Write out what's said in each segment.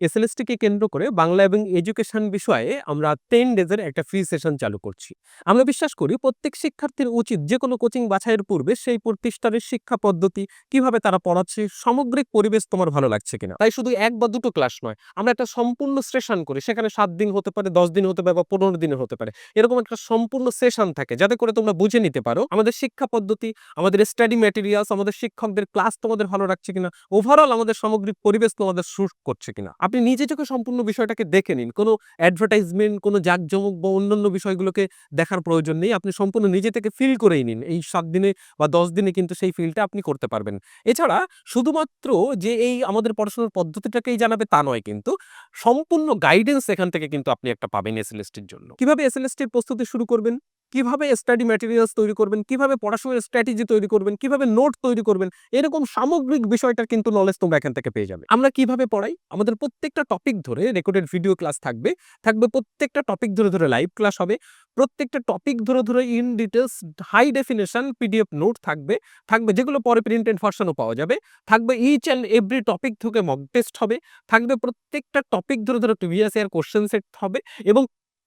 SLST কে কেন্দ্র করে বাংলা এবং এডুকেশন বিষয়ে আমরা টেন ডেজের একটা ফ্রি সেশন চালু করছি। আমরা বিশ্বাস করি প্রত্যেক শিক্ষার্থীর উচিত যে কোনো কোচিং বাছাইয়ের পূর্বে সেই প্রতিষ্ঠানের শিক্ষা পদ্ধতি, কীভাবে তারা পড়াচ্ছে, সামগ্রিক পরিবেশ তোমার ভালো লাগছে কিনা। তাই শুধু এক বা দুটো ক্লাস নয়, আমরা একটা সম্পূর্ণ সেশন করি। সেখানে সাত দিন হতে পারে, দশ দিন হতে পারে বা পনেরো দিনের হতে পারে। এরকম একটা সম্পূর্ণ সেশন থাকে যাতে করে তোমরা বুঝে নিতে পারো আমাদের শিক্ষা পদ্ধতি, আমাদের স্টাডি ম্যাটেরিয়ালস আমাদের শিক্ষকদের ক্লাস তোমাদের ভালো রাখছে কিনা ওভারঅল আমাদের সামগ্রিক পরিবেশ তোমাদের শুট করছে কিনা। আপনি নিজে চোখে সম্পূর্ণ বিষয়টাকে দেখে নিন। কোনো অ্যাডভার্টাইজমেন্ট কোনো জাঁকজমক বা অন্যান্য বিষয়গুলোকে দেখার প্রয়োজন নেই। আপনি সম্পূর্ণ নিজে থেকে ফিল করেই নিন। এই সাত দিনে বা দশ দিনে কিন্তু সেই ফিলটা আপনি করতে পারবেন। এছাড়া শুধুমাত্র যে এই আমাদের পড়াশোনার পদ্ধতিটাকেই জানাবে তা নয় কিন্তু সম্পূর্ণ গাইডেন্স এখান থেকে কিন্তু আপনি একটা পাবেন এসএলএসটির জন্য। কীভাবে এসএলএসটির প্রস্তুতি শুরু করবেন? কীভাবে স্টাডি ম্যাটেরিয়ালস তৈরি করবেন, কীভাবে পড়াশোনার স্ট্র্যাটেজি তৈরি করবেন, কীভাবে নোট তৈরি করবেন, এরকম সামগ্রিক বিষয়টার কিন্তু নলেজ তোমরা এখান থেকে পেয়ে যাবে। আমরা কীভাবে পড়াই? আমাদের প্রত্যেকটা টপিক ধরে রেকর্ডেড ভিডিও ক্লাস থাকবে। থাকবে প্রত্যেকটা টপিক ধরে ধরে লাইভ ক্লাস হবে। প্রত্যেকটা টপিক ধরে ধরে in details high definition PDF note থাকবে। থাকবে যেগুলো পরে প্রিন্টেড ভার্সনও পাওয়া যাবে। থাকবে ইচ অ্যান্ড এভরি টপিক থেকে মক টেস্ট হবে। থাকবে প্রত্যেকটা টপিক ধরে ধরে প্রিভিয়াস ইয়ার কোশ্চেন সেট হবে এবং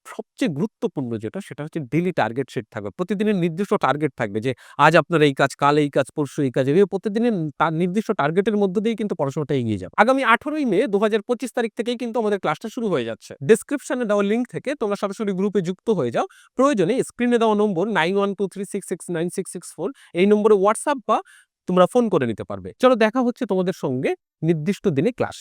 সবচেয়ে গুরুত্বপূর্ণ যেটা, সেটা হচ্ছে ডেলি টার্গেট সেট থাকবে প্রতিদিনের নির্দিষ্ট টার্গেট থাকবে যে, আজ আপনার এই কাজ, কাল এই কাজ, পরশু এই কাজ, এভাবে প্রতিদিনের তার নির্দিষ্ট টার্গেটের মধ্যে দিয়ে কিন্তু পড়াশোনাটা এগিয়ে যাবে। আগামী আঠারোই মে দু হাজার পঁচিশ তারিখ থেকেই কিন্তু আমাদের ক্লাসটা শুরু হয়ে যাচ্ছে। ডিসক্রিপশনে দেওয়া লিঙ্ক থেকে তোমরা সরাসরি গ্রুপে যুক্ত হয়ে যাও। প্রয়োজনে স্ক্রিনে দেওয়া number nine one two three six six nine six six four এই নম্বরে হোয়াটসঅ্যাপ বা তোমরা ফোন করে নিতে পারবে। চলো দেখা হচ্ছে তোমাদের সঙ্গে নির্দিষ্ট দিনে ক্লাসে